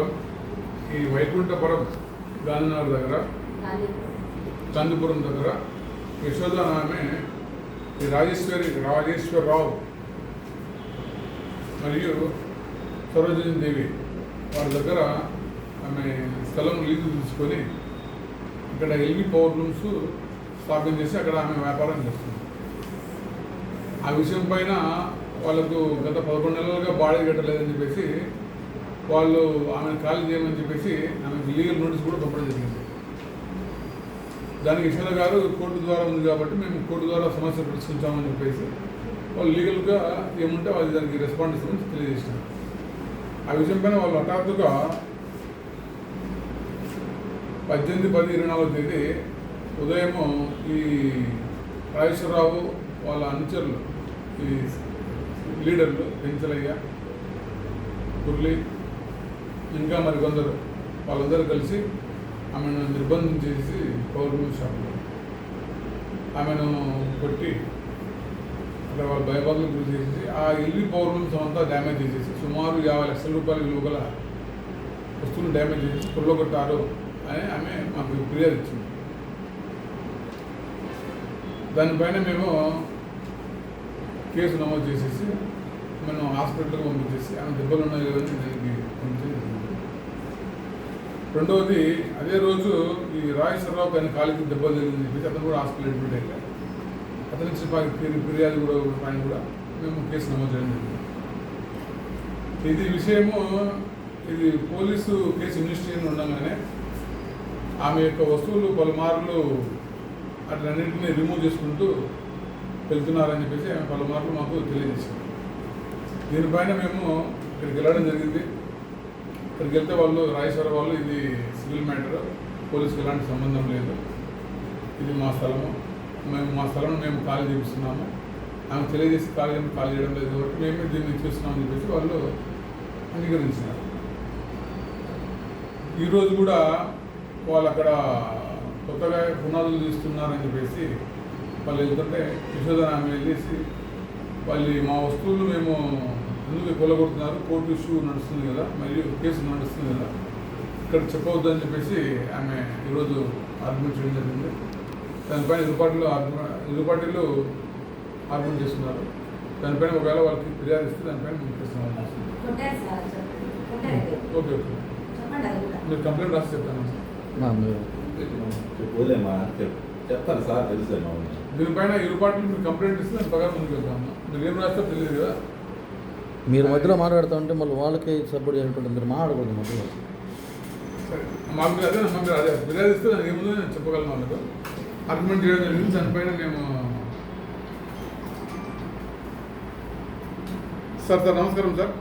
ప్రాంతం ఈ వైకుంఠపురం గాంధీనగర్ దగ్గర కందుపురం దగ్గర యశోద ఆమె ఈ రాజేశ్వరి రాజేశ్వరరావు మరియు సరోజిని దేవి వారి దగ్గర ఆమె స్థలం లీజు తీసుకొని ఇక్కడ ఎల్వి పవర్ రూమ్స్ స్థాపన చేసి అక్కడ ఆమె వ్యాపారం చేస్తుంది. ఆ విషయం పైన వాళ్ళకు గత పదకొండు నెలలుగా బాడీ కట్టలేదని చెప్పేసి వాళ్ళు ఆమెను ఖాళీ చేయమని చెప్పేసి ఆమెకు లీగల్ నోటీస్ కూడా పంపడం జరిగింది. దానికి యశోద గారు కోర్టు ద్వారా ఉంది కాబట్టి మేము కోర్టు ద్వారా సమస్య పరిష్కరించామని చెప్పేసి వాళ్ళు లీగల్గా ఏముంటే వాళ్ళు దానికి రెస్పాండ్ ఇస్తామని తెలియజేసినారు ఆ విషయం పైన వాళ్ళు హఠాత్తుగా పద్దెనిమిది పది ఇరవై నాలుగో తేదీ ఉదయము ఈ రాజేశ్వరరావు వాళ్ళ అనుచరులు ఈ లీడర్లు పెంచలయ్య మురళి ఇంకా మరికొందరు వాళ్ళందరూ కలిసి ఆమెను నిర్బంధం చేసి గవర్నమెంట్ షాప్లో ఆమెను కొట్టి అక్కడ వాళ్ళ భయబాధలకు గురి చేసి ఆ ఇల్లు పౌర్ణమి అంతా డ్యామేజ్ చేసేసి సుమారు యాభై లక్షల రూపాయల విలువ గల వస్తువులు డ్యామేజ్ చేసి కొట్టారు అని ఆమె మాకు ఫిర్యాదు ఇచ్చింది. దానిపైన మేము కేసు నమోదు చేసేసి మనం హాస్పిటల్కి పంపించేసి ఆమె దెబ్బలు ఉన్నాయి కదా అని రెండవది అదే రోజు ఈ రాజేశ్వరరావు ఆయన కాలికి దెబ్బలు జరిగింది చెప్పేసి అతను కూడా హాస్పిటల్ అడ్మిట్ అయ్యారు అతని నుంచి ఫిర్యాదు కూడా పైన కూడా మేము కేసు నమోదు చేయడం జరిగింది. ఇది విషయము ఇది పోలీసు కేసు ఇన్వెస్టిగేషన్ ఉండగానే ఆమె యొక్క వస్తువులు పలుమార్లు అట్లన్నింటినీ రిమూవ్ చేసుకుంటూ వెళ్తున్నారని చెప్పేసి ఆమె పలుమార్లు మాకు తెలియజేసింది దీనిపైన మేము ఇక్కడికి వెళ్ళడం జరిగింది. ఇక్కడికి వెళ్తే వాళ్ళు రాజేశ్వర వాళ్ళు ఇది సివిల్ మ్యాటర్ పోలీసుకి ఎలాంటి సంబంధం లేదు. ఇది మా స్థలము. మేము మా స్థలం మేము ఖాళీ చేపిస్తున్నాము. ఆమె తెలియజేసి ఖాళీ చేయడం ఖాళీ చేయడం లేదు కాబట్టి మేము దీన్ని చూస్తున్నామని చెప్పేసి వాళ్ళు అంగీకరించినారు. ఈరోజు కూడా వాళ్ళు అక్కడ కొత్తగా పునాదులు తీస్తున్నారని చెప్పేసి వాళ్ళు వెళ్తుంటే యశోధన ఆమె వెళ్ళేసి వాళ్ళు మా వస్తువులు మేము ఎందుకు కొలగొడుతున్నారు కోర్టు ఇష్యూ నడుస్తుంది కదా మరియు కేసు నడుస్తుంది కదా. ఇక్కడ చెప్పవద్దు అని చెప్పేసి ఆమె ఈరోజు ఆర్గ్యుమెంట్ చేయడం జరిగింది. దానిపైన ఇరు పార్టీలు ఆర్గ్యుమెంట్ ఇరు పార్టీలు ఆర్గ్యుమెంట్ చేస్తున్నారు. దానిపైన ఒకవేళ వాళ్ళకి ఫిర్యాదు ఇస్తే దానిపైన మేము చేస్తున్నాం ఓకే ఓకే. చెప్పండి అది కూడా. మీరు కంప్లైంట్ రాసి చెప్తాను. చెప్తాను సార్ తెలుసు దీనిపైన ఇరు పార్టీలు మీరు కంప్లైంట్ ఇస్తే దాని ప్రకారం ముందుకు వెళ్తాం మీరు ఏం రాస్తే తెలియదు కదా. మీరు మధ్యలో మాట్లాడుతూ ఉంటే మళ్ళీ వాళ్ళకి సపోర్ట్ చేయకుండా మీరు మాట్లాడకూడదు మధ్యలో. మాకు అదే మాకు అదే. ఫిర్యాదు ఇస్తే దానికి ఏముందో నేను చెప్పగలను వాళ్ళకు. అగ్రిమెంట్ చేయడం జరిగింది దానిపైన మేము సార్ సార్ నమస్కారం సార్.